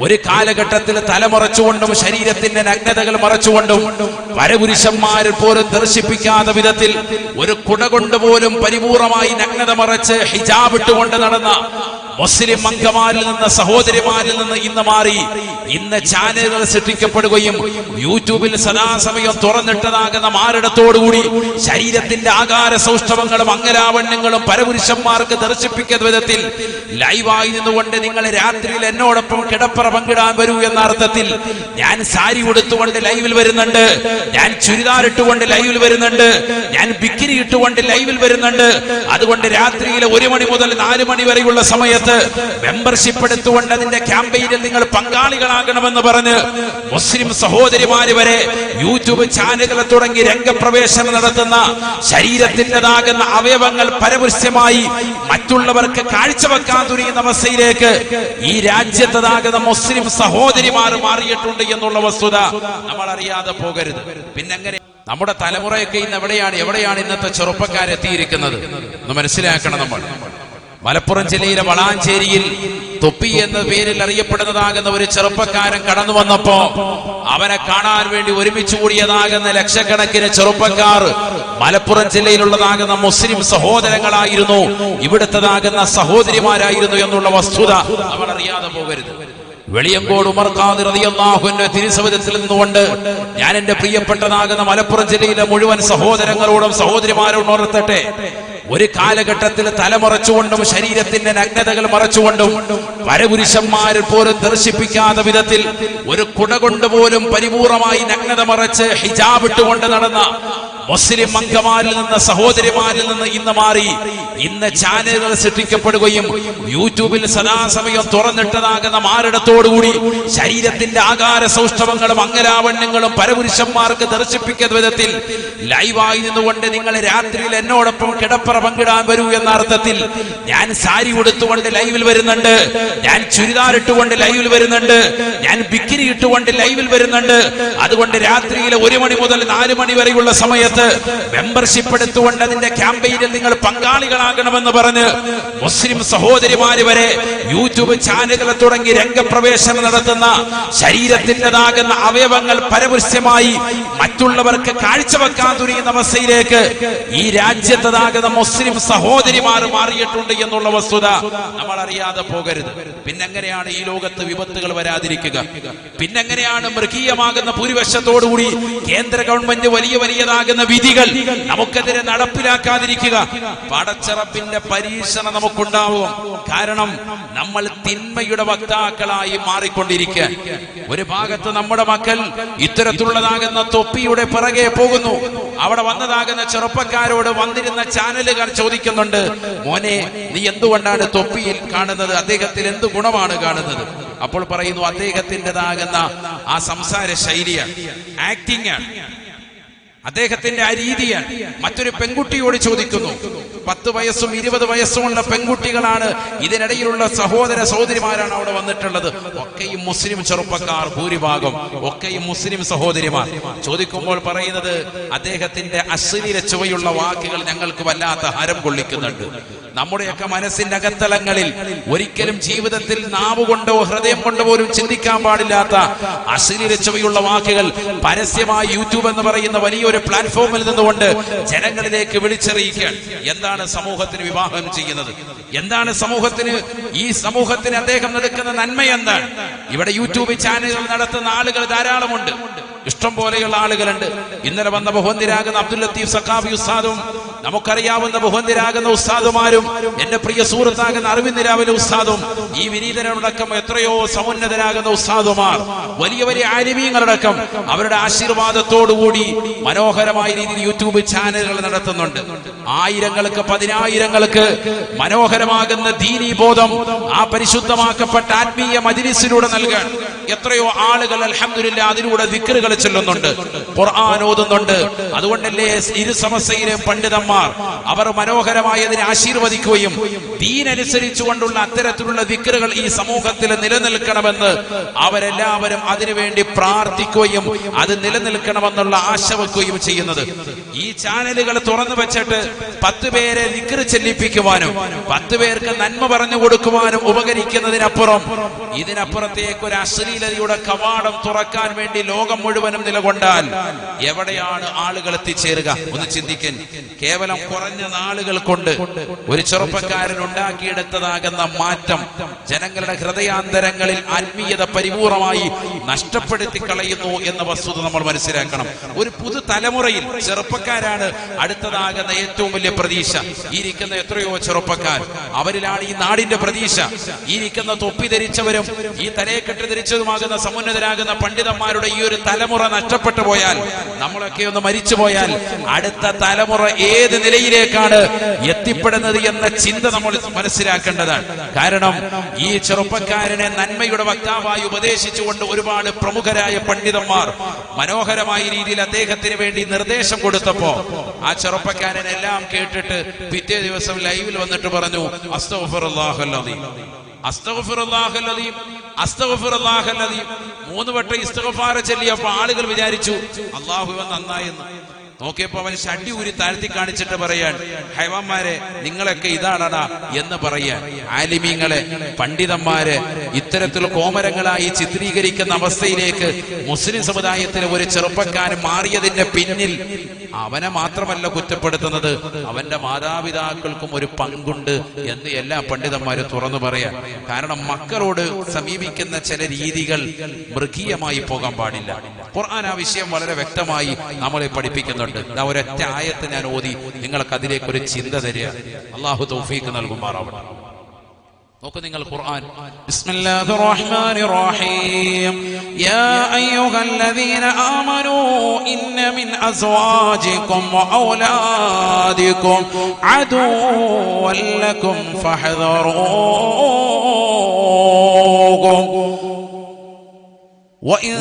ഒരു കാലഘട്ടത്തിൽ തലമറച്ചുകൊണ്ടും ശരീരത്തിന്റെ നഗ്നതകൾ മറച്ചുകൊണ്ടും വരപുരുഷന്മാരിൽ പോലും ദർശിപ്പിക്കാത്ത വിധത്തിൽ ഒരു കുട കൊണ്ട് പോലും പരിപൂർണമായി നഗ്നത മറച്ച് ഹിജാബ് ഇട്ടുകൊണ്ട് നടന്ന മുസ്ലിം അംഗമാരിൽ നിന്ന് സഹോദരിമാരിൽ നിന്ന് ഇന്ന് മാറി. ഇന്ന് ചാനലുകൾ സൃഷ്ടിക്കപ്പെടുകയും യൂട്യൂബിൽ സദാസമയം തുറന്നിട്ടതാകുന്ന മാരടത്തോടുകൂടി ശരീരത്തിന്റെ ആകാര സൗഷ്ഠവങ്ങളും അംഗലാവണ്യങ്ങളും പരപുരുഷന്മാർക്ക് ദർശിപ്പിക്കുന്ന വിധത്തിൽ ലൈവായി നിന്നുകൊണ്ട് നിങ്ങൾ രാത്രിയിൽ എന്നോടൊപ്പം കിടപ്പറ പങ്കിടാൻ വരൂ എന്ന അർത്ഥത്തിൽ ഞാൻ സാരി ഉടുത്തുകൊണ്ട് ലൈവിൽ വരുന്നുണ്ട്. ഞാൻ ചുരിദാർ ഇട്ടുകൊണ്ട് ലൈവിൽ വരുന്നുണ്ട്. ഞാൻ ബിക്കിനി ഇട്ടുകൊണ്ട് ലൈവിൽ വരുന്നുണ്ട്. അതുകൊണ്ട് രാത്രിയിലെ ഒരു മണി മുതൽ നാല് മണി വരെയുള്ള സമയത്ത് മെമ്പർഷിപ്പ് എടുത്തുകൊണ്ട് അതിന്റെ ക്യാമ്പയിനിൽ നിങ്ങൾ പങ്കാളികളാകണമെന്ന് പറഞ്ഞ് മുസ്ലിം സഹോദരിമാര് വരെ യൂട്യൂബ് ചാനലുകൾ തുടങ്ങി രംഗപ്രവേശനം നടത്തുന്ന ശരീരത്തിന്റെതാകുന്ന അവയവങ്ങൾ പരപുരുഷ്യമായി മറ്റുള്ളവർക്ക് കാഴ്ചവെക്കാൻ തുനിയുന്ന അവസ്ഥയിലേക്ക് ഈ രാജ്യത്തതാകുന്ന മുസ്ലിം സഹോദരിമാർ മാറിയിട്ടുണ്ട് എന്നുള്ള വസ്തുത നമ്മൾ അറിയാതെ പോകരുത്. പിന്നെ എങ്ങനെ നമ്മുടെ തലമുറയൊക്കെ ഇന്ന് എവിടെയാണ്? എവിടെയാണ് ഇന്നത്തെ ചെറുപ്പക്കാരെത്തിയിരിക്കുന്നത്? എന്ന് മനസ്സിലാക്കണം നമ്മൾ. മലപ്പുറം ജില്ലയിലെ വളാഞ്ചേരിയിൽ തൊപ്പി എന്ന പേരിൽ അറിയപ്പെടുന്നതാകുന്ന ഒരു ചെറുപ്പക്കാരൻ കടന്നു വന്നപ്പോ അവനെ കാണാൻ വേണ്ടി ഒരുമിച്ച് കൂടിയതാകുന്ന ലക്ഷക്കണക്കിന് ചെറുപ്പക്കാർ മലപ്പുറം ജില്ലയിലുള്ളതാകുന്ന മുസ്ലിം സഹോദരങ്ങളായിരുന്നു. ഇവിടുത്തതാകുന്ന സഹോദരിമാരായിരുന്നു എന്നുള്ള വസ്തുത അവൾ അറിയാതെ പോകരുത്. വെളിയങ്കോട് ഉമർ ഖാദിർ റളിയല്ലാഹുവിന്റെ തിരുസവിധത്തിൽ നിന്നുകൊണ്ട് ഞാൻ എന്റെ പ്രിയപ്പെട്ടതാകുന്ന മലപ്പുറം ജില്ലയിലെ മുഴുവൻ സഹോദരങ്ങളോടും സഹോദരിമാരോടും ഓർത്തട്ടെ ഒരു കാലഘട്ടത്തിൽ തലമറച്ചുകൊണ്ടും ശരീരത്തിന്റെ നഗ്നതകൾ മറച്ചുകൊണ്ടും വരപുരുഷന്മാരിൽ പോലും ദർശിപ്പിക്കാത്ത വിധത്തിൽ ഒരു കുട കൊണ്ട് പോലും പരിപൂർണമായി നഗ്നത മറച്ച് ഹിജാബ് ഇട്ടുകൊണ്ട് നടന്ന മുസ്ലിം അംഗമാരിൽ നിന്ന് സഹോദരിമാരിൽ നിന്ന് ഇന്ന് മാറി. ഇന്ന് ചാനലുകൾ സൃഷ്ടിക്കപ്പെടുകയും യൂട്യൂബിൽ സദാസമയം തുറന്നിട്ടതാകുന്ന മാറിടത്തോടുകൂടി ശരീരത്തിന്റെ ആകാര സൗഷ്ഠവങ്ങളും അംഗലാവണ്യങ്ങളും പരപുരുഷന്മാർക്ക് ദർശിപ്പിക്കുന്ന വിധത്തിൽ ലൈവായി നിന്നുകൊണ്ട് നിങ്ങൾ രാത്രിയിൽ എന്നോടൊപ്പം കിടപ്പറ പങ്കിടാൻ വരൂ എന്ന അർത്ഥത്തിൽ ഞാൻ സാരി ഉടുത്തുകൊണ്ട് ലൈവിൽ വരുന്നുണ്ട്. ഞാൻ ചുരിദാർ ഇട്ടുകൊണ്ട് ലൈവിൽ വരുന്നുണ്ട്. ഞാൻ ബിക്കിനി ഇട്ടുകൊണ്ട് ലൈവിൽ വരുന്നുണ്ട്. അതുകൊണ്ട് രാത്രിയിലെ ഒരു മണി മുതൽ നാല് മണി വരെയുള്ള സമയത്ത് മെമ്പർഷിപ്പ് എടുത്തുകൊണ്ട് അതിന്റെ ക്യാമ്പയിനിൽ നിങ്ങൾ പങ്കാളികളാകണമെന്ന് പറഞ്ഞ് മുസ്ലിം സഹോദരിമാര് വരെ യൂട്യൂബ് ചാനലുകൾ തുടങ്ങി രംഗപ്രവേശനം നടത്തുന്ന ശരീരത്തിന്റെതാകുന്ന അവയവങ്ങൾ പരപുരുഷമായി മറ്റുള്ളവർക്ക് കാഴ്ചവെക്കാൻ തുടങ്ങുന്ന അവസ്ഥയിലേക്ക് ഈ രാജ്യത്തതാകുന്ന മുസ്ലിം സഹോദരിമാർ മാറിയിട്ടുണ്ട് എന്നുള്ള വസ്തുത നമ്മൾ അറിയാതെ പോകരുത്. പിന്നെങ്ങനെയാണ് ഈ ലോകത്ത് വിപത്തുകൾ വരാതിരിക്കുക? പിന്നെങ്ങനെയാണ് മൃഗീയമാകുന്ന ഭൂരിപക്ഷത്തോടുകൂടി കേന്ദ്ര ഗവൺമെന്റ് വലിയ വലിയതാകുന്ന വിധികൾ നമുക്കെതിരെ നടപ്പിലാക്കാതിരിക്കുക? പടച്ചറപ്പിന്റെ പരീക്ഷണം നമുക്കുണ്ടാവും. കാരണം നമ്മൾ തിന്മയുടെ വക്താക്കളായി മാറിക്കൊണ്ടിരിക്കുക. ഒരു ഭാഗത്ത് നമ്മുടെ മക്കൾ ഇത്തരത്തിലുള്ളതാകുന്ന തൊപ്പിയുടെ പിറകെ പോകുന്നു. അവിടെ വന്നതാകുന്ന ചെറുപ്പക്കാരോട് വന്നിരുന്ന ചാനലുകാർ ചോദിക്കുന്നുണ്ട് മോനെ നീ എന്തുകൊണ്ടാണ് തൊപ്പിയിൽ കാണുന്നത്? അദ്ദേഹത്തിൽ എന്ത് ഗുണമാണ് കാണുന്നത്? അപ്പോൾ പറയുന്നു അദ്ദേഹത്തിന്റെതാകുന്ന ആ സംസാര ശൈലിയാണ്. ആക്ടിംഗ് ആണ് അദ്ദേഹത്തിന്റെ ആ രീതിയാണ്. മറ്റൊരു പെൺകുട്ടിയോട് ചോദിക്കുന്നു പത്ത് വയസ്സും ഇരുപത് വയസ്സുമുള്ള പെൺകുട്ടികളാണ്. ഇതിനിടയിലുള്ള സഹോദര സഹോദരിമാരാണ് അവിടെ വന്നിട്ടുള്ളത്. ഒക്കെയും മുസ്ലിം ചെറുപ്പക്കാർ ഭൂരിഭാഗം. ഒക്കെയും മുസ്ലിം സഹോദരിമാർ. ചോദിക്കുമ്പോൾ പറയുന്നത് അദ്ദേഹത്തിന്റെ അശ്ലീല ചുവയുള്ള വാക്കുകൾ ഞങ്ങൾക്ക് വല്ലാത്ത ഹരം കൊള്ളിക്കുന്നുണ്ട്. നമ്മുടെയൊക്കെ മനസ്സിന്റെ അകത്തലങ്ങളിൽ ഒരിക്കലും ജീവിതത്തിൽ നാവ് കൊണ്ടോ ഹൃദയം കൊണ്ടോ പോലും ചിന്തിക്കാൻ പാടില്ലാത്ത അശ്ലീല ചുവയുള്ള വാക്കുകൾ പരസ്യമായി യൂട്യൂബ് എന്ന് പറയുന്ന വലിയൊരു പ്ലാറ്റ്ഫോമിൽ നിന്നുകൊണ്ട് ജനങ്ങളിലേക്ക് വിളിച്ചറിയിക്കാൻ. എന്താണ് സമൂഹത്തിന് വിവാഹം ചെയ്യുന്നത്? എന്താണ് സമൂഹത്തിന്? ഈ സമൂഹത്തിന് അദ്ദേഹം നടക്കുന്ന നന്മ എന്താണ്? ഇവിടെ യൂട്യൂബ് ചാനലുകൾ നടത്തുന്ന ആളുകൾ ധാരാളമുണ്ട്. ഇഷ്ടം പോലെയുള്ള ആളുകളുണ്ട്. ഇന്നലെ വന്ന ബഹുന്തിരാകുന്ന അബ്ദുൽ ലത്തീഫ് സഖാഫി ഉസ്താദും നമുക്കറിയാവുന്ന ബഹുന്തിരാകുന്ന ഉസ്താദുമാരും എന്റെ പ്രിയ സുഹൃത്താകുന്ന അരവിന്ദ് രാവിലെ ഉസ്താദും ഈ വിനീതനടക്കം എത്രയോ സമുന്നതരാകുന്ന ഉസ്താദുമാർ വലിയ വലിയ ആലിമീങ്ങളടക്കം അവരുടെ ആശീർവാദത്തോടുകൂടി മനോഹരമായ രീതിയിൽ യൂട്യൂബ് ചാനലുകൾ നടത്തുന്നുണ്ട്. ആയിരങ്ങൾക്ക് പതിനായിരങ്ങൾക്ക് മനോഹരമാകുന്ന ദീനീ ബോധം ആ പരിശുദ്ധമാക്കപ്പെട്ട ആത്മീയ മജിലിസിലൂടെ നൽകാൻ എത്രയോ ആളുകൾ അലഹമില്ല അതിലൂടെ ദിക്കറുകൾ ചെല്ലുന്നുണ്ട്. ഖുർആൻ ഓതുന്നുണ്ട്. അതുകൊണ്ടല്ലേ ഇരു സമസ്യയിലെ പണ്ഡിതന്മാർ അവർ മനോഹരമായി അതിനെ ആശീർവദിക്കുകയും ദീനനുസരിച്ചുകൊണ്ടുള്ള അത്തരത്തിലുള്ള ദിക്കറുകൾ ഈ സമൂഹത്തിൽ നിലനിൽക്കണമെന്ന് അവരെല്ലാവരും അതിനുവേണ്ടി പ്രാർത്ഥിക്കുകയും അത് നിലനിൽക്കണമെന്നുള്ള ആശ വെക്കുകയും ചെയ്യുന്നത്. ഈ ചാനലുകൾ തുറന്നു വെച്ചിട്ട് പത്ത് പേരെ ദിക്കറ് ചെല്ലിപ്പിക്കുവാനും പത്ത് പേർക്ക് നന്മ പറഞ്ഞു കൊടുക്കുവാനും ഉപകരിക്കുന്നതിനപ്പുറം ഇതിനപ്പുറത്തേക്ക് ഒരു അശ്ലീലതയുടെ കവാടം തുറക്കാൻ വേണ്ടി ലോകം മുഴുവനും നിലകൊണ്ടാൽ എവിടെയാണ് ആളുകൾ എത്തിച്ചേരുക? ഒന്ന് ചിന്തിക്കൻ. കേവലം കുറഞ്ഞ നാളുകൾ കൊണ്ട് ഒരു ചെറുപ്പക്കാരൻ ഉണ്ടാക്കിയെടുത്തതാകുന്ന മാറ്റം ജനങ്ങളുടെ ഹൃദയാന്തരങ്ങളിൽ ആത്മീയത പരിപൂർണമായി നഷ്ടപ്പെടുത്തി കളയുന്നു എന്ന വസ്തുത നമ്മൾ മനസ്സിലാക്കണം. ഒരു പുതു തലമുറയിൽ ചെറുപ്പക്കാരാണ് അടുത്തതാകുന്ന ഏറ്റവും വലിയ പ്രതീക്ഷ. ഇരിക്കുന്ന എത്രയോ ചെറുപ്പക്കാർ. അവരിലാണ് ഈ നാടിന്റെ പ്രതീക്ഷ. ഇരിക്കുന്ന തൊപ്പി ധരിച്ചവരും ഈ തലയെക്കെട്ട് ധരിച്ചതുമാകുന്ന സമുന്നതരാകുന്ന പണ്ഡിതന്മാരുടെ ഈ ഒരു തലമുറ നഷ്ടപ്പെട്ടു പോയാൽ നമ്മളൊക്കെ ഒന്ന് മരിച്ചു പോയാൽ അടുത്ത തലമുറ ഏത് നിലയിലേക്കാണ് എത്തിപ്പെടുന്നത് എന്ന ചിന്ത നമ്മൾ മനസ്സിലാക്കേണ്ടതാണ്. കാരണം ഈ ചെറുപ്പക്കാരനെ നന്മയുടെ വക്താവായി ഉപദേശിച്ചുകൊണ്ട് ഒരുപാട് പ്രമുഖരായ പണ്ഡിതന്മാർ മനോഹരമായ രീതിയിൽ അദ്ദേഹത്തിന് വേണ്ടി നിർദ്ദേശം കൊടുത്തപ്പോ ആ ചെറുപ്പക്കാരൻ എല്ലാം കേട്ടിട്ട് പിറ്റേ ദിവസം ലൈവിൽ വന്നിട്ട് പറഞ്ഞു അസ്തഫർ അള്ളാഹു മൂന്ന് വട്ടം ഇസ്തഫാര ചൊല്ലിയപ്പോ ആളുകൾ വിചാരിച്ചു അള്ളാഹു നന്നായി നന്നായെന്ന്. നോക്കിയപ്പോ അവൻ ഷഡ്ഡി ഊരി താഴ്ത്തി കാണിച്ചിട്ട് പറയാൻ ഹൈവാന്മാരെ നിങ്ങളൊക്കെ ഇതാണടാ എന്ന് പറയാൻ. ആലിമീങ്ങളെ പണ്ഡിതന്മാര് ഇത്തരത്തിൽ കോമരങ്ങളായി ചിത്രീകരിക്കുന്ന അവസ്ഥയിലേക്ക് മുസ്ലിം സമുദായത്തിലെ ഒരു ചെറുപ്പക്കാരൻ മാറിയതിന്റെ പിന്നിൽ അവനെ മാത്രമല്ല കുറ്റപ്പെടുത്തുന്നത്. അവന്റെ മാതാപിതാക്കൾക്കും ഒരു പങ്കുണ്ട് എന്ന് എല്ലാ പണ്ഡിതന്മാരും തുറന്നു പറയാൻ. കാരണം മക്കളോട് സമീപിക്കുന്ന ചില രീതികൾ മൃഗീയമായി പോകാൻ പാടില്ല. ഖുർആൻ ആ വിഷയം വളരെ വ്യക്തമായി നമ്മളെ പഠിപ്പിക്കുന്നുണ്ട്. ദാ ഒരൊറ്റ ആയത്ത് ഞാൻ ഓതി നിങ്ങൾക്ക് അതിലേക്ക് ഒരു ചിന്ത തരിക അള്ളാഹു തൗഫീക്ക് നൽകുമാറാവട്ടെ നോക്ക് നിങ്ങൾ ഖുർആൻ ബിസ്മില്ലാഹിർ റഹ്മാനിർ റഹീം യാ അയ്യുഹല്ലദീന ആമനൂ ഇന്ന മിൻ അസ്വാജികും വഔലാദികും അദുവ്വൻ ലക്കും ഫഹ്ദറൂഹും وإن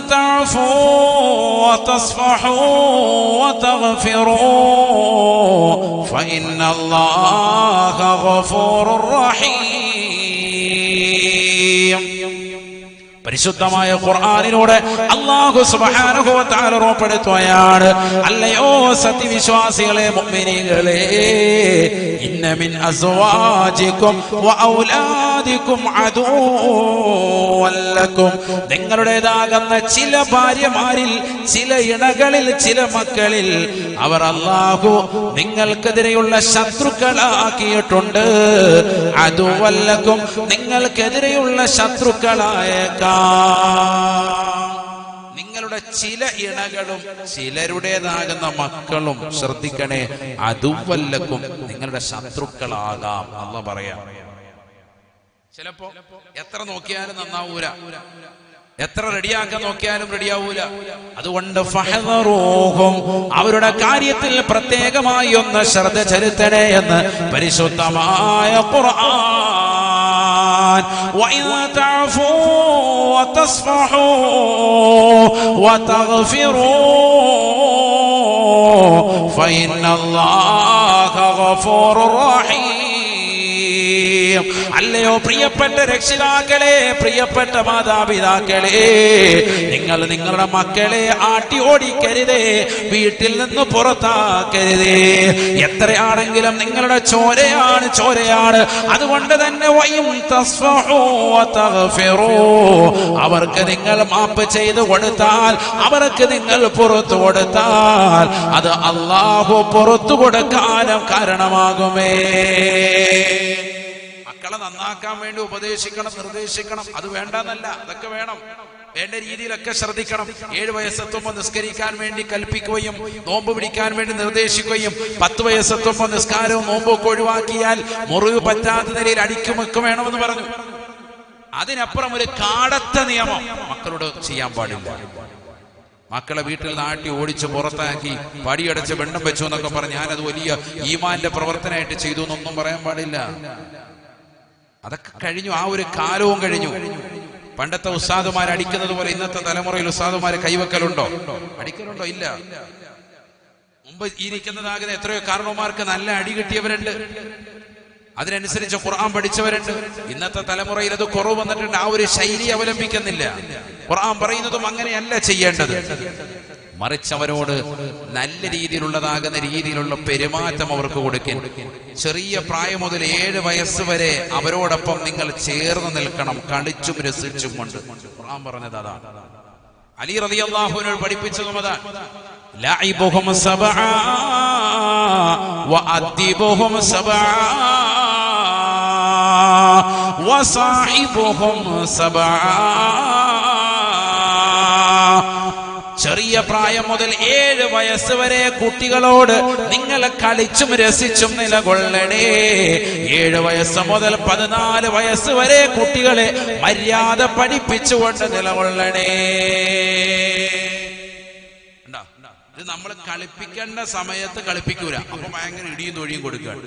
تعفوا وتصفحوا وتغفروا فإن الله غفور رحيم പരിശുദ്ധമായ ഖുർആാനിലൂടെ അള്ളാഹു ഉറപ്പെടുത്തുകയാണ് അല്ലയോ സത്യവിശ്വാസികളെ മുഅ്മിനീങ്ങളെ? ഇന്ന മിൻ അസ്വാജികും വ ഔലാദികും അദൂവൻ ലക്കും. നിങ്ങളുടേതാകുന്ന ചില ഭാര്യമാരിൽ ചില ഇണകളിൽ ചില മക്കളിൽ അവർ അള്ളാഹു നിങ്ങൾക്കെതിരെയുള്ള ശത്രുക്കളാക്കിയിട്ടുണ്ട്. അതുവല്ലക്കും നിങ്ങൾക്കെതിരെയുള്ള ശത്രുക്കളായേക്കാം. നിങ്ങളുടെ ചില ഇണകളും ചിലരുടേതാകുന്ന മക്കളും ശ്രദ്ധിക്കണേ അതുവല്ലക്കും നിങ്ങളുടെ ശത്രുക്കളാകാം എന്ന് പറയാം. ചിലപ്പോ എത്ര നോക്കിയാലും നന്നാവൂല. എത്ര റെഡിയാക്കാൻ നോക്കിയാലും റെഡിയാവൂല. അതുകൊണ്ട് അവരുടെ കാര്യത്തിൽ പ്രത്യേകമായി ഒന്ന് ശ്രദ്ധ ചെലുത്തണേ എന്ന് പരിശുദ്ധമായ ഖുർആൻ وإن تعفوا وتصفحوا وتغفروا فإن الله غفور رحيم. അല്ലയോ? പ്രിയപ്പെട്ട രക്ഷിതാക്കളെ പ്രിയപ്പെട്ട മാതാപിതാക്കളെ നിങ്ങൾ നിങ്ങളുടെ മക്കളെ ആട്ടി ഓടിക്കരുതേ വീട്ടിൽ നിന്ന് പുറത്താക്കരുതേ. എത്രയാണെങ്കിലും നിങ്ങളുടെ ചോരയാണ് ചോരയാണ്. അതുകൊണ്ട് തന്നെ. അവർക്ക് നിങ്ങൾ മാപ്പ് ചെയ്തു കൊടുത്താൽ അവർക്ക് നിങ്ങൾ പുറത്തു കൊടുത്താൽ അത് അള്ളാഹു പുറത്തു കൊടുക്കാനും കാരണമാകുമേ. മക്കളെ നന്നാക്കാൻ വേണ്ടി ഉപദേശിക്കണം നിർദ്ദേശിക്കണം. അത് വേണ്ടെന്നല്ല അതൊക്കെ വേണം. വേണ്ട രീതിയിലൊക്കെ ശ്രദ്ധിക്കണം. ഏഴ് വയസ്സെത്തുമ്പോൾ നിസ്കരിക്കാൻ വേണ്ടി കൽപ്പിക്കുകയും നോമ്പ് പിടിക്കാൻ വേണ്ടി നിർദ്ദേശിക്കുകയും പത്ത് വയസ്സെത്തുമ്പോൾ നിസ്കാരവും നോമ്പും ഒക്കെ ഒഴിവാക്കിയാൽ മുറിവ് പറ്റാത്ത നിലയിൽ അടിക്കുമൊക്കെ വേണമെന്ന് പറഞ്ഞു. അതിനപ്പുറം ഒരു കാടത്ത നിയമം മക്കളോട് ചെയ്യാൻ പാടില്ല. മക്കളെ വീട്ടിൽ നാട്ടി ഓടിച്ച് പുറത്താക്കി പടിയടച്ച് വെണ്ണം വെച്ചു എന്നൊക്കെ പറഞ്ഞ് ഞാനത് വലിയ ഈമാന്റെ പ്രവർത്തനമായിട്ട് ചെയ്തു എന്നൊന്നും പറയാൻ പാടില്ല. അതൊക്കെ കഴിഞ്ഞു. ആ ഒരു കാലവും കഴിഞ്ഞു. പണ്ടത്തെ ഉസ്താദുമാർ അടിക്കുന്നത് പോലെ ഇന്നത്തെ തലമുറയിൽ ഉസ്താദുമാര് കൈവക്കലുണ്ടോ? അടിക്കലുണ്ടോ? ഇല്ല. മുമ്പ് ഇരിക്കുന്നതാകുന്ന എത്രയോ കാരണവന്മാർക്ക് നല്ല അടി കിട്ടിയവരുണ്ട്. അതിനനുസരിച്ച് ഖുർആൻ പഠിച്ചവരുണ്ട്. ഇന്നത്തെ തലമുറയിൽ അത് കുറവ് വന്നിട്ടുണ്ട്. ആ ഒരു ശൈലി അവലംബിക്കുന്നില്ല. ഖുർആൻ പറയുന്നതും അങ്ങനെയല്ല ചെയ്യേണ്ടത്. മറിച്ച് അവരോട് നല്ല രീതിയിലുള്ളതാകുന്ന രീതിയിലുള്ള പെരുമാറ്റം അവർക്ക് കൊടുക്കും ചെറിയ പ്രായം മുതൽ ഏഴ് വയസ്സ് വരെ അവരോടൊപ്പം നിങ്ങൾ ചേർന്ന് നിൽക്കണം. കളിച്ചും രസിച്ചും കൊണ്ട്. ഖുർആൻ പറഞ്ഞത് അതാണ്. അലി റളിയല്ലാഹുവിനോട് പഠിപ്പിച്ചതും അതാണ്. ലഅിബുഹും സബഅ വഅദ്ദിബുഹും സബആ വസാഹിബുഹും سبعا ചെറിയ പ്രായം മുതൽ ഏഴ് വയസ്സ് വരെ കുട്ടികളോട് നിങ്ങൾ കളിച്ചും രസിച്ചും നിലകൊള്ളണേ. ഏഴ് വയസ്സ് മുതൽ പതിനാല് വയസ്സ് വരെ കുട്ടികളെ മര്യാദ പഠിപ്പിച്ചുകൊണ്ട് നിലകൊള്ളണേ? ഇത് നമ്മൾ കളിപ്പിക്കേണ്ട സമയത്ത് കളിപ്പിക്കൂല. അപ്പൊ ഭയങ്കര ഇടിയും തൊഴിയും കൊടുക്കുകയാണ്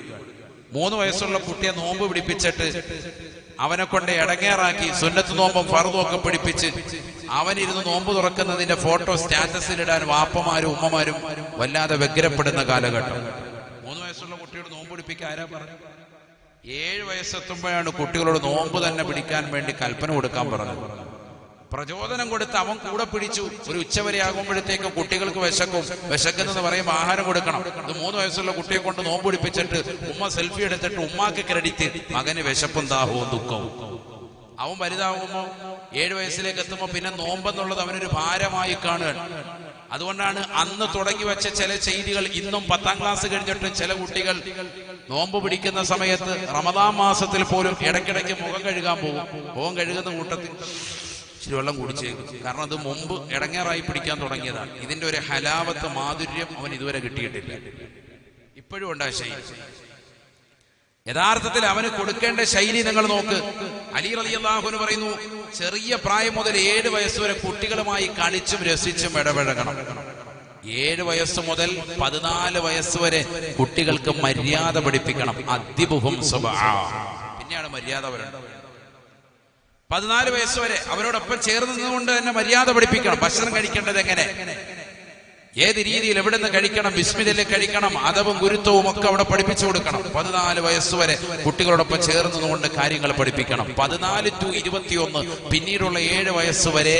മൂന്ന് വയസ്സുള്ള കുട്ടിയെ നോമ്പ് പിടിപ്പിച്ചിട്ട് അവനെ കൊണ്ട് ഇടങ്ങേറാക്കി സുന്നത്ത് നോമ്പും ഫറുതും ഒക്കെ പിടിപ്പിച്ച് അവനിരുന്ന് നോമ്പ് തുറക്കുന്നതിന്റെ ഫോട്ടോ സ്റ്റാറ്റസിലിടാൻ വാപ്പമാരും ഉമ്മമാരും വല്ലാതെ വ്യഗ്രപ്പെടുന്ന കാലഘട്ടം. മൂന്ന് വയസ്സുള്ള കുട്ടിയോട് നോമ്പ് പിടിപ്പിക്കുക ആരാ പറഞ്ഞു ഏഴ് വയസ്സെത്തുമ്പോഴാണ് കുട്ടികളോട് നോമ്പ് തന്നെ പിടിക്കാൻ വേണ്ടി കൽപ്പന കൊടുക്കാൻ പറഞ്ഞത്. പ്രചോദനം കൊടുത്ത് അവൻ കൂടെ പിടിച്ചു. ഒരു ഉച്ചവരെ ആകുമ്പോഴത്തേക്കും കുട്ടികൾക്ക് വിശക്കും. വിശക്കുന്നെന്ന് പറയുമ്പോൾ ആഹാരം കൊടുക്കണം. അത് മൂന്ന് വയസ്സുള്ള കുട്ടിയെ കൊണ്ട് നോമ്പ് പിടിപ്പിച്ചിട്ട് ഉമ്മ സെൽഫി എടുത്തിട്ട് ഉമ്മാക്ക് ക്രെഡിറ്റ് മകന് വിശപ്പും ദാഹവും ദുഃഖവും. അവൻ വലുതാകുമ്പോൾ ഏഴു വയസ്സിലേക്ക് എത്തുമ്പോൾ പിന്നെ നോമ്പെന്നുള്ളത് അവനൊരു ഭാരമായി കാണുകയാണ്. അതുകൊണ്ടാണ് അന്ന് തുടങ്ങി വെച്ച ചില ചെയ്തികൾ ഇന്നും പത്താം ക്ലാസ് കഴിഞ്ഞിട്ടും ചില കുട്ടികൾ നോമ്പ് പിടിക്കുന്ന സമയത്ത് റമദാം മാസത്തിൽ പോലും ഇടയ്ക്കിടയ്ക്ക് മുഖം കഴുകാൻ പോകും. മുഖം കഴുകുന്ന കൂട്ടത്തിൽ ഇച്ചിരി വെള്ളം കുടിച്ചേക്കും. കാരണം അത് മുമ്പ് ഇടങ്ങേറായി പിടിക്കാൻ തുടങ്ങിയതാണ് ഇതിന്റെ ഒരു ഹലാവത്ത് മാധുര്യം അവൻ ഇതുവരെ കിട്ടിയിട്ടില്ല. ഇപ്പോഴും ഉണ്ട് ശൈലി. യഥാർത്ഥത്തിൽ അവന് കൊടുക്കേണ്ട ശൈലി നിങ്ങൾ നോക്ക്. അലി അള്ളാഹുന് പറയുന്നു ചെറിയ പ്രായം മുതൽ ഏഴ് വയസ്സ് വരെ കുട്ടികളുമായി കളിച്ചും രസിച്ചും ഇടപഴകണം. ഏഴ് വയസ്സ് മുതൽ പതിനാല് വയസ്സ് വരെ കുട്ടികൾക്ക് മര്യാദ പഠിപ്പിക്കണം. സ്വഭാ പിന്നെയാണ് മര്യാദ വരേണ്ടത്. പതിനാല് വയസ്സ് വരെ അവരോടൊപ്പം ചേർന്ന് നിന്നുകൊണ്ട് തന്നെ മര്യാദ പഠിപ്പിക്കണം. ഭക്ഷണം കഴിക്കേണ്ടത് എങ്ങനെ? ഏത് രീതിയിൽ എവിടെ നിന്ന് കഴിക്കണം? വിസ്മിതയിൽ കഴിക്കണം. അതവും ഗുരുത്വവും ഒക്കെ അവിടെ പഠിപ്പിച്ചു കൊടുക്കണം. പതിനാല് വയസ്സ് വരെ കുട്ടികളോടൊപ്പം ചേർന്നുകൊണ്ട് കാര്യങ്ങൾ പഠിപ്പിക്കണം. പതിനാല് ടു ഇരുപത്തിയൊന്ന് പിന്നീടുള്ള ഏഴ് വയസ്സ് വരെ.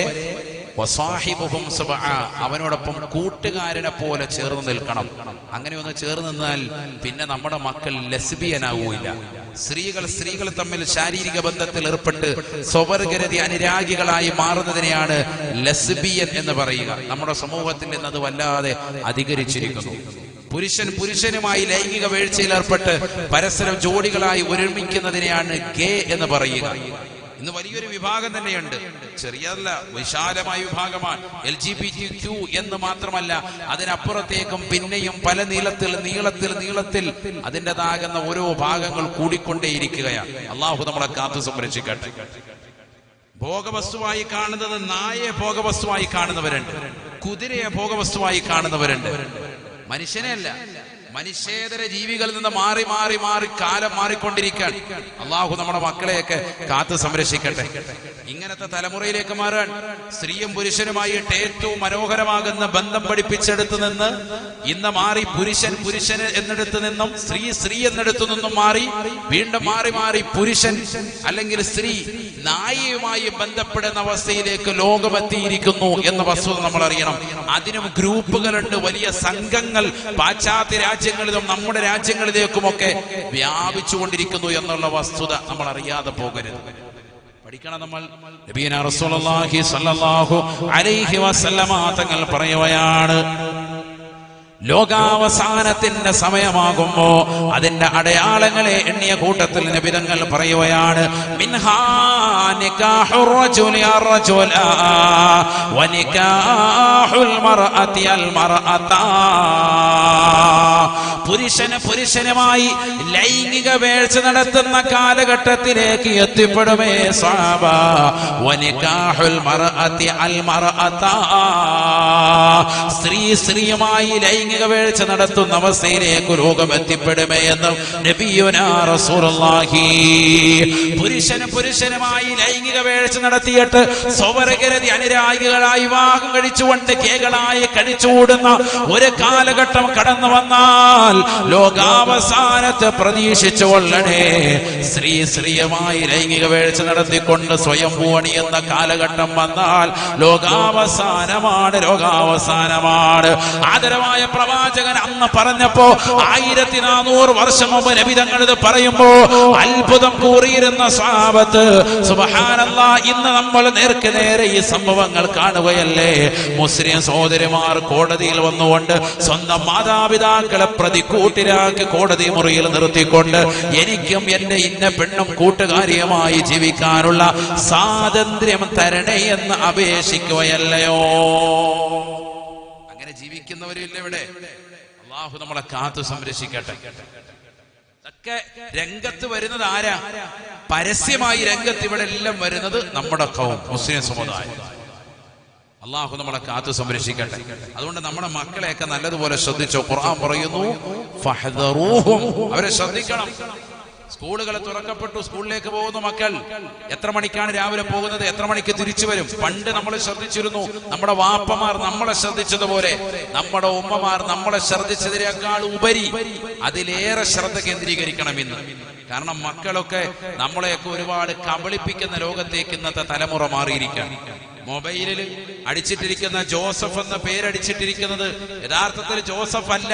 അവനോടൊപ്പം കൂട്ടുകാരനെ പോലെ ചേർന്ന് നിൽക്കണം. അങ്ങനെ ഒന്ന് ചേർന്ന് നിന്നാൽ പിന്നെ നമ്മുടെ മക്കൾ ലസ്ബിയനാവൂല സ്ത്രീകൾ സ്ത്രീകൾ തമ്മിൽ ശാരീരിക ബന്ധത്തിൽ ഏർപ്പെട്ട് സ്വവർഗരതി അനുരാഗികളായി മാറുന്നതിനെയാണ് ലസ്ബിയൻ എന്ന് പറയുക. നമ്മുടെ സമൂഹത്തിൽ നിന്ന് അത് വല്ലാതെ അധികരിച്ചിരിക്കുന്നു. പുരുഷൻ പുരുഷനുമായി ലൈംഗിക വീഴ്ചയിൽ ഏർപ്പെട്ട് പരസ്പരം ജോഡികളായി ഒരുമിക്കുന്നതിനെയാണ് ഗേ എന്ന് പറയുക. ഇന്ന് വലിയൊരു വിഭാഗം തന്നെയുണ്ട്. ചെറിയതല്ല വിശാലമായ വിഭാഗമാണ്. L G B T Q എന്ന് മാത്രമല്ല അതിനപ്പുറത്തേക്കും പിന്നെയും പല നീളത്തിൽ നീളത്തിൽ നീളത്തിൽ അതിന്റെതാകുന്ന ഓരോ ഭാഗങ്ങൾ കൂടിക്കൊണ്ടേയിരിക്കുകയാണ്. അള്ളാഹു നമ്മളെ കാത്തു സംരക്ഷിക്കട്ടെ. ഭോഗവസ്തുവായി കാണുന്നത് നായയെ ഭോഗവസ്തുവായി കാണുന്നവരുണ്ട്. കുതിരയെ ഭോഗവസ്തുവായി കാണുന്നവരുണ്ട്. മനുഷ്യനെ അല്ല മനുഷ്യേതര ജീവികളിൽ നിന്ന് മാറി മാറി മാറി കാലം മാറിക്കൊണ്ടിരിക്കാൻ അള്ളാഹു നമ്മുടെ മക്കളെയൊക്കെ കാത്തു സംരക്ഷിക്കട്ടെ. ഇങ്ങനത്തെ തലമുറയിലേക്ക് മാറാൻ സ്ത്രീയും പുരുഷനുമായിട്ട് ഏറ്റവും മനോഹരമാകുന്ന ബന്ധം പഠിപ്പിച്ചെടുത്തു നിന്ന് ഇന്ന് മാറി പുരുഷൻ പുരുഷന് എന്നെടുത്തു നിന്നും സ്ത്രീ സ്ത്രീ എന്നെടുത്തു നിന്നും മാറി വീണ്ടും മാറി മാറി പുരുഷൻ അല്ലെങ്കിൽ സ്ത്രീ നായിയുമായി ബന്ധപ്പെടുന്ന അവസ്ഥയിലേക്ക് ലോകമെത്തിയിരിക്കുന്നു എന്ന വസ്തുത നമ്മൾ അറിയണം അതിനും ഗ്രൂപ്പുകളുണ്ട് വലിയ സംഘങ്ങൾ പാശ്ചാത്യ രാജ്യങ്ങളിലും നമ്മുടെ രാജ്യങ്ങളിലേക്കുമൊക്കെ വ്യാപിച്ചുകൊണ്ടിരിക്കുന്നു എന്നുള്ള വസ്തുത നമ്മൾ അറിയാതെ പോകരുത്. പഠിക്കണം നമ്മൾ. റസൂലുള്ളാഹി സ്വല്ലല്ലാഹു അലൈഹി വസല്ലമ തങ്ങൾ പറയുകയാണ് ലോകാവസാനത്തിന്റെ സമയമാകുമ്പോ അതിന്റെ അടയാളങ്ങളെ എണ്ണിയ കൂട്ടത്തിൽ നിബിതങ്ങൾ പറയുകയാണ് പുരുഷന് പുരുഷനുമായി ലൈംഗിക വേഴ്ച നടത്തുന്ന കാലഘട്ടത്തിലേക്ക് എത്തിപ്പെടുമേ മർഅതാ സ്ത്രീ സ്ത്രീയുമായി ലൈംഗിക വേഴ്ച നടത്തുന്ന അവസ്ഥയിലേക്ക് രോഗം എത്തിപ്പെടുമേ എന്ന് പുരുഷന് പുരുഷനുമായി ലൈംഗിക വേഴ്ച നടത്തിയിട്ട് സ്വവർഗരതി അനുരാഗികളായി വിവാഹം കഴിച്ചുകൊണ്ട് കേകളായി കഴിച്ചുകൂടുന്ന ഒരു കാലഘട്ടം കടന്നു വന്നാൽ ലോകാവസാനത്തെ പ്രതീക്ഷിച്ചു കൊള്ളണേ. സ്ത്രീ സ്ത്രീയമായി ലൈംഗിക വീഴ്ച നടത്തിക്കൊണ്ട് സ്വയം പൂണി എന്ന കാലഘട്ടം വന്നാൽ ലോകാവസാനമാണ് ലോകാവസാനമാണ്. ആദരവായ പ്രവാചകൻ അന്ന് പറഞ്ഞപ്പോ ആയിരത്തി നാനൂറ് വർഷം മുമ്പ് നബിതങ്ങൾ ഇത് പറയുമ്പോ അത്ഭുതം കൂറിയിരുന്ന സ്വാപത്ത് സുബഹാനല്ല ഇന്ന് നമ്മൾ നേർക്ക് നേരെ ഈ സംഭവങ്ങൾ കാണുകയല്ലേ? മുസ്ലിം സഹോദരിമാർ കോടതിയിൽ വന്നുകൊണ്ട് സ്വന്തം മാതാപിതാക്കളെ പ്രതിക്കൂട്ടിലാക്കി കോടതി മുറിയിൽ നിർത്തിക്കൊണ്ട് എനിക്കും എന്റെ ഇന്ന പെണ്ണും കൂട്ടുകാരിയുമായി ജീവിക്കാനുള്ള സ്വാതന്ത്ര്യം തരണേ എന്ന് അപേക്ഷിക്കുകയല്ലയോ? അങ്ങനെ ജീവിക്കുന്നവരില്ല ഇവിടെ. അള്ളാഹു നമ്മളെ കാത്തു സംരക്ഷിക്കട്ടെ. ഒക്കെ രംഗത്ത് വരുന്നത് ആരാ? പരസ്യമായി രംഗത്ത് ഇവിടെ എല്ലാം വരുന്നത് നമ്മുടെ കൗം മുസ്ലിം സമുദായം. അള്ളാഹു നമ്മളെ കാത്തു സംരക്ഷിക്കട്ടെ. അതുകൊണ്ട് നമ്മുടെ മക്കളെയൊക്കെ നല്ലതുപോലെ ശ്രദ്ധിച്ചോ ഖുർആൻ പറയുന്നു അവരെ ശ്രദ്ധിക്കണം. സ്കൂളുകൾ തുറക്കപ്പെട്ടു സ്കൂളിലേക്ക് പോകുന്ന മക്കൾ. എത്ര മണിക്കാണ് രാവിലെ പോകുന്നത്? എത്ര മണിക്ക് തിരിച്ചു വരും? പണ്ട് നമ്മൾ ശ്രദ്ധിച്ചിരുന്നു നമ്മുടെ വാപ്പമാർ നമ്മളെ ശ്രദ്ധിച്ചതുപോലെ. നമ്മുടെ ഉമ്മമാർ നമ്മളെ ശ്രദ്ധിച്ചതിനേക്കാൾ ഉപരി അതിലേറെ ശ്രദ്ധ കേന്ദ്രീകരിക്കണം ഇന്ന്. കാരണം മക്കളൊക്കെ നമ്മളെയൊക്കെ ഒരുപാട് കബളിപ്പിക്കുന്ന ലോകത്തേക്ക് ഇന്നത്തെ തലമുറ മാറിയിരിക്കുകയാണ്. മൊബൈലിൽ അടിച്ചിട്ടിരിക്കുന്ന ജോസഫ് എന്ന പേരടിച്ചിട്ടിരിക്കുന്നത് യഥാർത്ഥത്തിൽ ജോസഫ് അല്ല.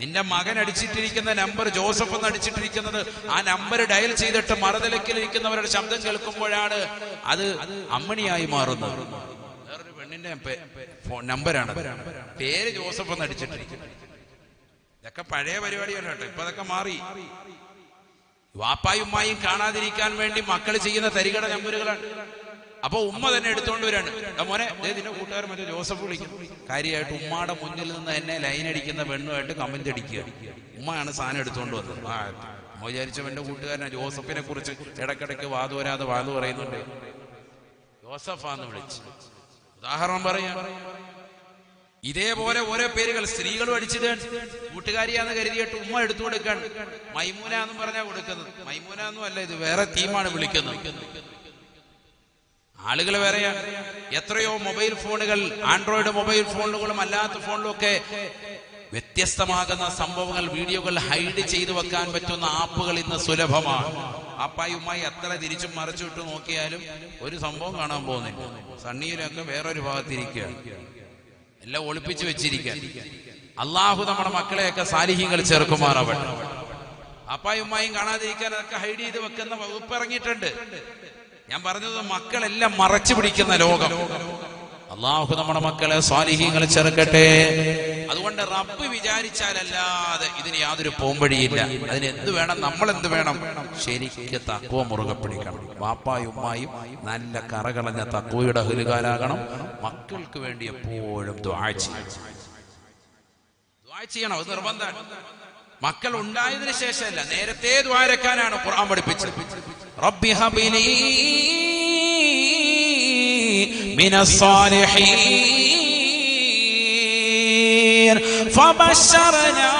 നിന്റെ മകൻ അടിച്ചിട്ടിരിക്കുന്ന നമ്പർ ജോസഫ് എന്ന് അടിച്ചിട്ടിരിക്കുന്നത് ആ നമ്പർ ഡയൽ ചെയ്തിട്ട് മറുതലക്കിലിരിക്കുന്നവരുടെ ശബ്ദം കേൾക്കുമ്പോഴാണ് അത് അമ്മണിയായി മാറുന്നത്. വേറൊരു പെണ്ണിന്റെ നമ്പരാണ് പേര് ജോസഫ് എന്ന് അടിച്ചിട്ടിരിക്കുന്നത്. ഇതൊക്കെ പഴയ പരിപാടിയല്ല ഇപ്പൊ അതൊക്കെ മാറി. വാപ്പായും കാണാതിരിക്കാൻ വേണ്ടി മക്കൾ ചെയ്യുന്ന തരികട നമ്പറുകളാണ്. അപ്പൊ ഉമ്മ തന്നെ എടുത്തോണ്ട് വരാണ്. മോനെ നിന്റെ കൂട്ടുകാരൻ മറ്റേ ജോസഫ് വിളിക്കും. കാര്യമായിട്ട് ഉമ്മയുടെ മുന്നിൽ നിന്ന് തന്നെ ലൈൻ അടിക്കുന്ന പെണ്ണുമായിട്ട് കമന്റ് അടിക്കുക. ഉമ്മയാണ് സാധനം എടുത്തോണ്ട് വന്നത്. ആ ഉമ്മ വിചാരിച്ചവന്റെ കൂട്ടുകാരനെ ജോസഫിനെ കുറിച്ച് ഇടക്കിടയ്ക്ക് വാതു വരാതെ വാതു പറയുന്നുണ്ട്. ജോസഫാന്ന് വിളിച്ച്. ഉദാഹരണം പറയാം. ഇതേപോലെ ഓരോ പേരുകൾ സ്ത്രീകളും അടിച്ചത് കൂട്ടുകാരിയാന്ന് കരുതിയിട്ട് ഉമ്മ എടുത്തു കൊടുക്കാൻ മൈമൂന എന്ന് പറഞ്ഞാ കൊടുക്കുന്നത്. മൈമൂന എന്നും അല്ല ഇത് വേറെ തീമാണ് വിളിക്കുന്നത്. ആളുകൾ വേറെയാണ് എത്രയോ മൊബൈൽ ഫോണുകൾ ആൻഡ്രോയിഡ് മൊബൈൽ ഫോണുകളും അല്ലാത്ത ഫോണിലും ഒക്കെ വ്യത്യസ്തമാകുന്ന സംഭവങ്ങൾ വീഡിയോകൾ ഹൈഡ് ചെയ്തു വെക്കാൻ പറ്റുന്ന ആപ്പുകൾ ഇന്ന് സുലഭമാണ്. അപ്പായുമായി എത്ര തിരിച്ചും മറിച്ചിട്ട് നോക്കിയാലും ഒരു സംഭവം കാണാൻ പോകുന്നില്ല. സണ്ണിയിലൊക്കെ വേറൊരു ഭാഗത്തിരിക്കുകയാണ്. എല്ലാം ഒളിപ്പിച്ചു വെച്ചിരിക്കുക അള്ളാഹു നമ്മുടെ മക്കളെയൊക്കെ സാലിഹ്യങ്ങൾ ചേർക്കുമാറാവട്ടെ അപ്പായുമായും കാണാതിരിക്കാൻ അതൊക്കെ ഹൈഡ് ചെയ്ത് വെക്കുന്ന വകുപ്പ് ഇറങ്ങിയിട്ടുണ്ട്. ഞാൻ പറഞ്ഞത് മക്കളെല്ലാം മറച്ചു പിടിക്കുന്ന ലോകം. അള്ളാഹു നമ്മുടെ മക്കളെ സ്വാലിഹ്യങ്ങൾ ചേർക്കട്ടെ അതുകൊണ്ട് റബ്ബ് വിചാരിച്ചാലല്ലാതെ ഇതിന് യാതൊരു പോംവഴിയില്ല അതിന് എന്ത് വേണം നമ്മൾ എന്ത് വേണം? ശരിക്ക് തക്കുവ മുറുകെ പിടിക്കണം. വാപ്പായും ഉമ്മായും നല്ല കറകളഞ്ഞ തക്കുവയുടെ ഹുലുകാരാകണം മക്കൾക്ക് വേണ്ടി എപ്പോഴും ദ്വാഴ്ച ചെയ്യണം. ദ്വാ ചെയ്യണം അത് നിർബന്ധമാണ്. മക്കൾ ഉണ്ടായതിനു ശേഷമല്ല നേരത്തെ ദ്വാരക്കാനാണ് ഖുർആൻ പഠിപ്പിച്ചത്. റബ്ബി ഹബിലി ഫബശർനാഹു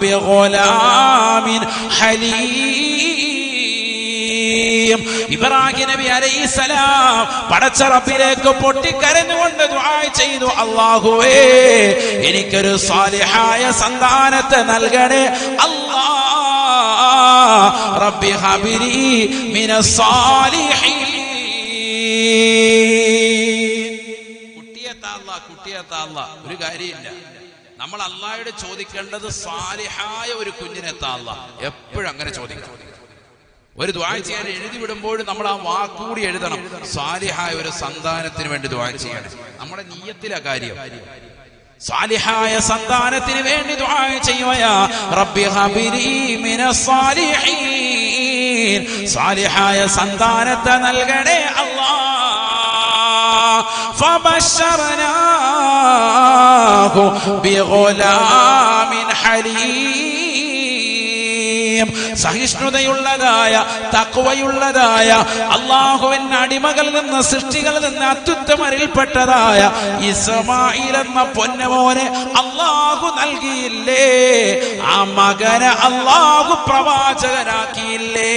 ബിഗുലാമിൻ ഹലീം. ഇബ്രാഹിം നബി അലൈഹിസ്സലാം പടച്ച റബ്ബിലേക്ക് പൊട്ടിക്കരഞ്ഞുകൊണ്ട് ചെയ്തു അല്ലാഹുവേ എനിക്കൊരു സാലിഹായ സന്താനത്തെ നൽകണേ അള്ളാ റബ്ബി ഹബിലി മിനസ്സാലിഹീൻ കുട്ടിയെത്താള്ള കുട്ടിയെത്താള്ള ഒരു കാര്യമില്ല. നമ്മൾ അള്ളാഹയോട് ചോദിക്കേണ്ടത് സാലിഹായ ഒരു കുഞ്ഞിനെത്താള്ള എപ്പോഴും അങ്ങനെ ചോദിക്കണം. ഒരു ദ്വാ ചെയ്യാൻ എഴുതി വിടുമ്പോൾ നമ്മൾ ആ വാക്കുകൂടി എഴുതണം സാലിഹായ ഒരു സന്താനത്തിന് വേണ്ടി ദ്വാ ചെയ്യണം നമ്മുടെ നീയത്തിലെ കാര്യം സാലിഹായ സന്താനത്തിന് വേണ്ടി ദുആ ചെയ്യുകയാ റബ്ബി ഹബിലി മിനസ് സാലിഹീൻ സാലിഹായ സന്താനത്തെ നൽകണേ അല്ലാ فبشرناه بغلام حليم ഹലീം സഹിഷ്ണുതയുള്ളതായ തക്വയുള്ളതായ അള്ളാഹുവിന്റെ അടിമകളിൽ നിന്ന് സൃഷ്ടികളിൽ നിന്ന് അത്യുത്തമരിൽപ്പെട്ടതായ ഇസ്മായിൽ എന്ന പൊന്നമോനെ അള്ളാഹു നൽകിയില്ലേ? ആ മകനെ അള്ളാഹു പ്രവാചകനാക്കിയില്ലേ?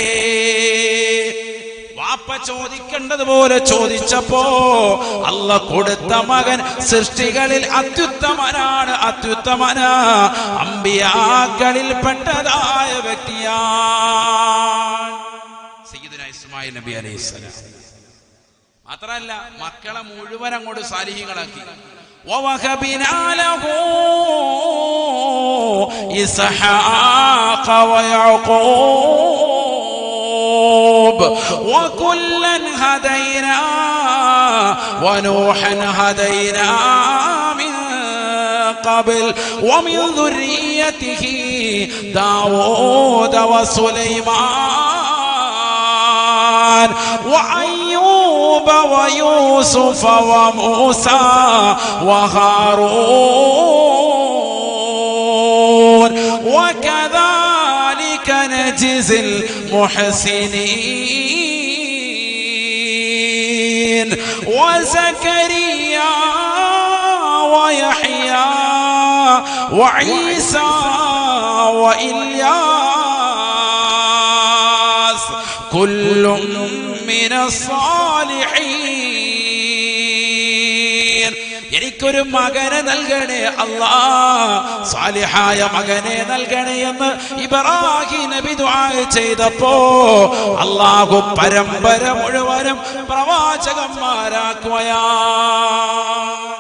വാപ്പ ചോദിക്കേണ്ടതുപോലെ ചോദിച്ചപ്പോ അല്ല കൊടുത്ത മകൻ സൃഷ്ടികളിൽ അത്യുത്തമനാണ് അത്യുത്തമന അമ്പിയാക്കളിൽ പെട്ടതായ വ്യക്തിയാണ് സയ്യിദുന ഇസ്മായിൽ നബി അലൈഹിസ്സലാം മാത്രല്ല മക്കളെ മുഴുവൻ അങ്ങോട്ട് സാലിഹികളാക്കി ووهبنا له إسحاق ويعقوب وكلا هدينا ونوحا هدينا من قبل ومن ذريته داود وسليمان وأيوب ويوسف وموسى وهارون وكذلك نجزي المحسنين وزكريا ويحيى وعيسى وإلياس كل من الصالحين എനിക്കൊരു മകനെ നൽകണേ അല്ലാ സാലിഹായ മകനെ നൽകണേ എന്ന് ഇബ്രാഹിം നബി ദുആ ചെയ്തപ്പോ അള്ളാഹു പരമ്പര മുഴുവനും പ്രവാചകന്മാരാക്കുകയാ എല്ലാ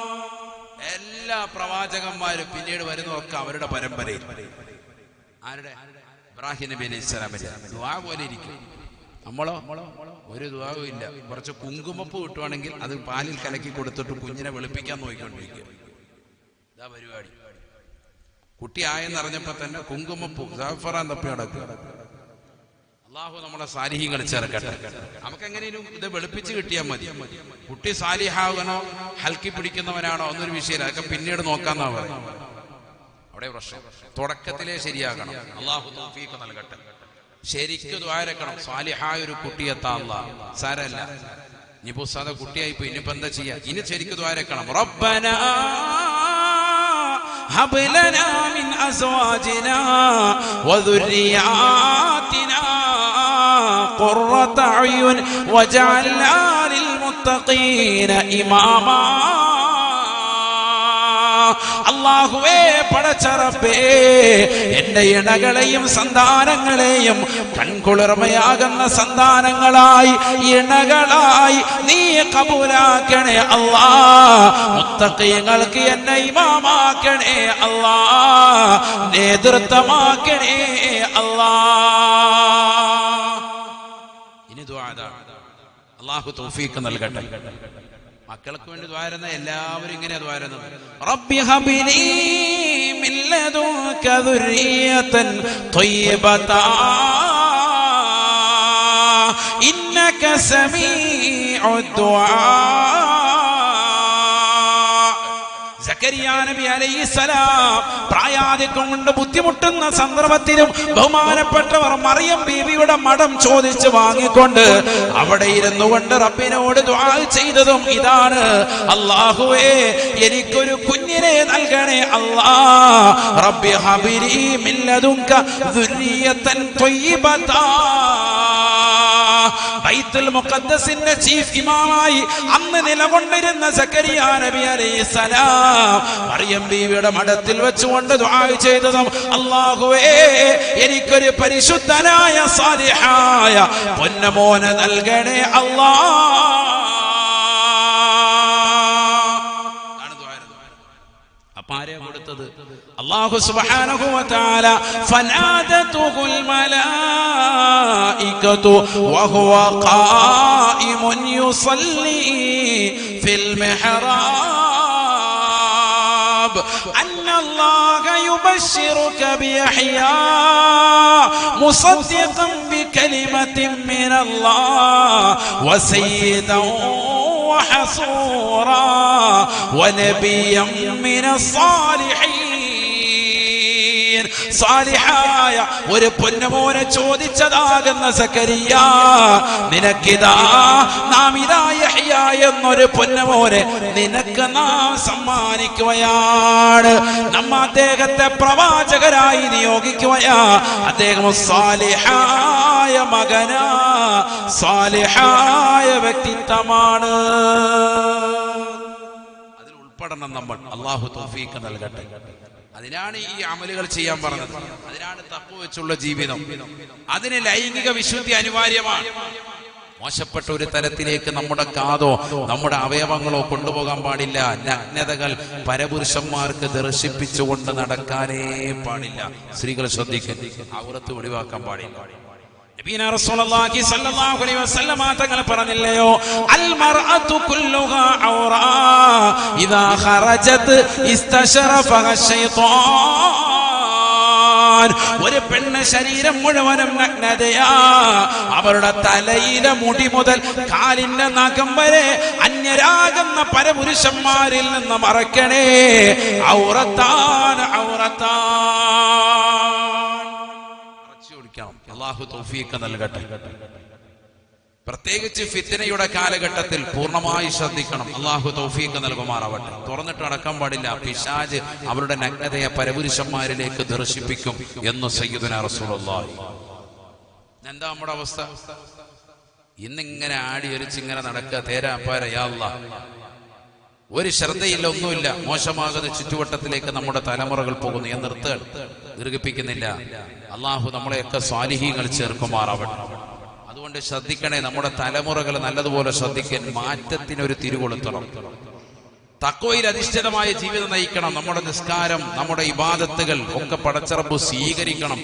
പ്രവാചകന്മാരും പിന്നീട് വരുന്നതൊക്കെ അവരുടെ പരമ്പരയിൽ ആരുടെ? ഇബ്രാഹിം നബി അലൈഹി സ്വലാമിന്റെ ദുആ പോലെ ഇരിക്കും. നമ്മളോ? ഒരു ദുവാവും ഇല്ല. കുറച്ച് കുങ്കുമപ്പ് കിട്ടുവാണെങ്കിൽ അത് പാലിൽ കലക്കി കൊടുത്തിട്ട് കുഞ്ഞിനെ വെളുപ്പിക്കാൻ നോക്കിക്കൊണ്ടിരിക്കുക ഇതാ പരിപാടി. കുട്ടി ആയെന്നറിഞ്ഞപ്പോ തന്നെ കുങ്കുമപ്പൂ സാഫറാൻ തപ്പി നടക്കുക അള്ളാഹു നമ്മളെ സാലിഹികൾ ചേർക്കട്ടെ നമുക്ക് എങ്ങനെയും ഇത് വെളുപ്പിച്ച് കിട്ടിയാൽ മതി കുട്ടി സാലിഹാകണോ ഹൽക്കി പിടിക്കുന്നവനാണോ എന്നൊരു വിഷയം അതൊക്കെ പിന്നീട് നോക്കാന്നാ പറയും അവിടെ പ്രശ്നം തുടക്കത്തിലേ ശരിയാകണം അള്ളാഹു തൗഫീഖ് നൽകട്ടെ ശരിക്കും ദ്വാരക്കണം സാലിഹായ ഒരു കുട്ടിയെത്താ അള്ളാഹ് സാരല്ല ഇനിയിപ്പോ സാധ കുട്ടിയായി പോയി ഇനിയിപ്പോ എന്താ ചെയ്യാ ഇനി ശരിക്കും ദ്വാരക്കണം റബ്ബന هب لنا من أزواجنا وذرياتنا قرة أعين وجعلنا للمتقين إماما അള്ളാഹുവേ പടച്ചറപ്പേ എന്റെ ഇണകളെയും സന്താനങ്ങളെയും കൺകുളിർമയാകുന്ന സന്താനങ്ങളായി ഇണകളായി നീ കബൂലാക്കണേ അല്ലാ മുത്തക്കയങ്ങൾക്ക് എന്നെ ഇമാമാക്കണേ അല്ലാ നേതൃത്വമാക്കണേ അല്ലാ അള്ളാഹു തൗഫീഖ് നൽകട്ടെ. മക്കൾക്ക് വേണ്ടി ദ്വാരുന്ന എല്ലാവരും ഇങ്ങനെ ദ്വാരുന്നത് റബ്ബി ഇന്നക സമീഉ ദുആ. നബി അലൈഹിസ്സലാം പ്രായാധിക്യം കൊണ്ട് ബുദ്ധിമുട്ടുന്ന സന്ദർഭത്തിലും ബഹുമാനപ്പെട്ടവർ മറിയം ബീവിയുടെ മഠം ചോദിച്ച് വാങ്ങിക്കൊണ്ട് അവിടെ ഇരുന്നു കൊണ്ട് റബ്ബിനോട് ദുആ ചെയ്തതും ഇതാണ്. അള്ളാഹുവേ എനിക്കൊരു കുഞ്ഞിനെ നൽകണേ അല്ലാ. റബ്ബി ഹബിരി മിൻ ലദുൻക ദുർരിയതൻ ത്വയ്യിബതാ ബൈത്തുൽ മുഖദ്ദസിന്റെ ചീഫ് ഇമാമായി അന്ന് നിലകൊണ്ടിരുന്ന സക്കരിയ നബി അലൈഹിസ്സലാം മറിയം ബീവിയുടെ മഠത്തിൽ വെച്ചുകൊണ്ട് ദുആ ചെയ്തതും അല്ലാഹുവേ എനിക്കൊരു പരിശുദ്ധനായ സാലിഹായ പൊന്നമോനെ നൽകണേ അല്ലാ. അപ്പൊ ആരെയാ കൊടുത്തത് അല്ലാഹു സുബ്ഹാനഹു വ തആല ഫനാദതുഹുൽ മലായികതു വഹുവ ഖായിമുൻ യുസല്ലി ഫിൽ മിഹ്റാബ് അന്ന അല്ലാഹ യുബശ്ശിറുക ബിയഹ്യാ മുസദ്ദിഖൻ ബികലിമത്തിൻ മിനല്ലാഹ് വസയ്യിദൻ وحصورا ونبيا من الصالحين സാലിഹായ ഒരു പൊന്നുമോനെ ചോദിച്ചതാകുന്ന സക്കരിയ നിനക്കിതാ നാം ഇതാ എന്നൊരു പൊന്നുമോനെ നിനക്ക് നാം സമ്മാനിക്കുകയാണ്. നമ്മ അദ്ദേഹത്തെ പ്രവാചകരായി നിയോഗിക്കുകയാ. അദ്ദേഹം സാലിഹായ മകനാ സാലിഹായ വ്യക്തിത്വമാണ്. അതിൽ ഉൾപ്പെടണം നമ്മൾ. അള്ളാഹു തോഫീക്ക് നൽകട്ടെ. അതിനാണ് ഈ അമലുകൾ ചെയ്യാൻ പറഞ്ഞത്. അതിനാണ് തപ്പു വെച്ചുള്ള ജീവിതം. അതിന് ലൈംഗിക വിശുദ്ധി അനിവാര്യമാണ്. മോശപ്പെട്ട ഒരു തരത്തിലേക്ക് നമ്മുടെ കാതോ നമ്മുടെ അവയവങ്ങളോ കൊണ്ടുപോകാൻ പാടില്ല. നഗ്നതകൾ പരപുരുഷന്മാർക്ക് ദർശിപ്പിച്ചുകൊണ്ട് നടക്കാനേ പാടില്ല. സ്ത്രീകൾ ശ്രദ്ധിക്കുക ഔറത്ത് ഒഴിവാക്കാൻ പാടില്ല. തങ്ങൾ പറഞ്ഞില്ലയോ? ഒരു പെണ്ണ് ശരീരം മുഴുവനും നഗ്നതയാ. അവരുടെ തലയിലെ മുടി മുതൽ കാലിന്റെ നഖം വരെ അന്യരാകുന്ന പരപുരുഷന്മാരിൽ നിന്ന് മറക്കണേ. ഔറത്താൻ ഔറത്താൻ. അള്ളാഹു തൗഫീഖ് നൽകട്ടെ. പ്രത്യേകിച്ച് ഫിത്തിനയുടെ കാലഘട്ടത്തിൽ പൂർണമായി ശ്രദ്ധിക്കണം. അള്ളാഹു തൗഫീഖ് നൽകുമാറാവട്ടെ. തുറന്നിട്ട് അടക്കാൻ പാടില്ല. പിശാജ് അവരുടെ നഗ്നതയെ പരപുരുഷന്മാരിലേക്ക് ദർശിപ്പിക്കും എന്ന് സയ്യിദുന റസൂലുള്ളാഹി. എന്താ നമ്മുടെ അവസ്ഥ? ഇന്നിങ്ങനെ ആടി ഒരിച്ചിങ്ങനെ നടക്കുക. തേരാ പാര യാ ഒരു ശ്രദ്ധയില്ല ഒന്നുമില്ല മോശമാകുന്ന ചുറ്റുവട്ടത്തിലേക്ക് നമ്മുടെ തലമുറകൾ പോകുന്നു. ഞാൻ നിർത്തുകയാണ്. ദീർഘിപ്പിക്കുന്നില്ല. അള്ളാഹു നമ്മളെയൊക്കെ സ്വാലിഹീങ്ങൾ ചേർക്കുമാറാവട്ടെ. അതുകൊണ്ട് ശ്രദ്ധിക്കണേ നമ്മുടെ തലമുറകൾ നല്ലതുപോലെ ശ്രദ്ധിക്കാൻ മാറ്റത്തിനൊരു തിരികൊളുത്തണം. തക്കോയിൽ അധിഷ്ഠിതമായ ജീവിതം നയിക്കണം. നമ്മുടെ നിസ്കാരം നമ്മുടെ ഇബാദത്തുകൾ ഒക്കെ പടച്ചറപ്പ് സ്വീകരിക്കണം.